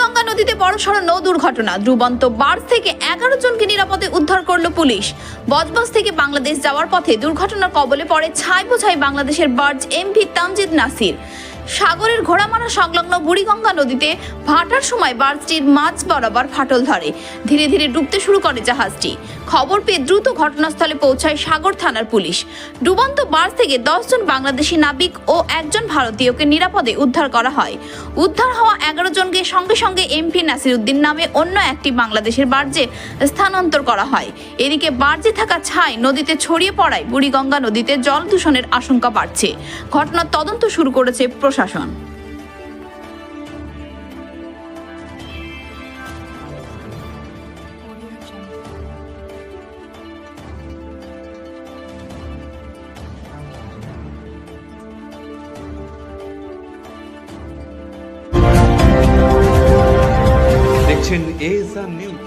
বুড়িগঙ্গা নদীতে বড়সড় নৌ দুর্ঘটনা। ধ্রুবন্ত বার্স থেকে এগারো জনকে নিরাপদে উদ্ধার করল পুলিশ। বজবজ থেকে বাংলাদেশ যাওয়ার পথে দুর্ঘটনার কবলে পড়ে ছাই বোঝাই বাংলাদেশের বার্জ এমভি তামজিদ নাসির। সাগরের ঘোড়ামারা সংলগ্ন বুড়িগঙ্গা নদীতে ভাটার সময় বার্জটির মাঝ বরাবর ফাটল ধরে। ধীরে ধীরে ডুবতে শুরু করে জাহাজটি। খবর পেয়ে দ্রুত ঘটনাস্থলে পৌঁছায় সাগর থানার পুলিশ। ডুবন্ত বার্জ থেকে দশজন বাংলাদেশি নাবিক ও একজন ভারতীয়কে নিরাপদে উদ্ধার করা হয়। উদ্ধার হওয়া এগারো জনকে সঙ্গে সঙ্গে এমপি নাসির উদ্দিন নামে অন্য একটি বাংলাদেশের বার্জে স্থানান্তর করা হয়। এদিকে বার্জে থাকা ছাই নদীতে ছড়িয়ে পড়ায় বুড়িগঙ্গা নদীতে জল দূষণের আশঙ্কা বাড়ছে। ঘটনার তদন্ত শুরু করেছে প্রশাসন। দেখছেন এজ নিউজ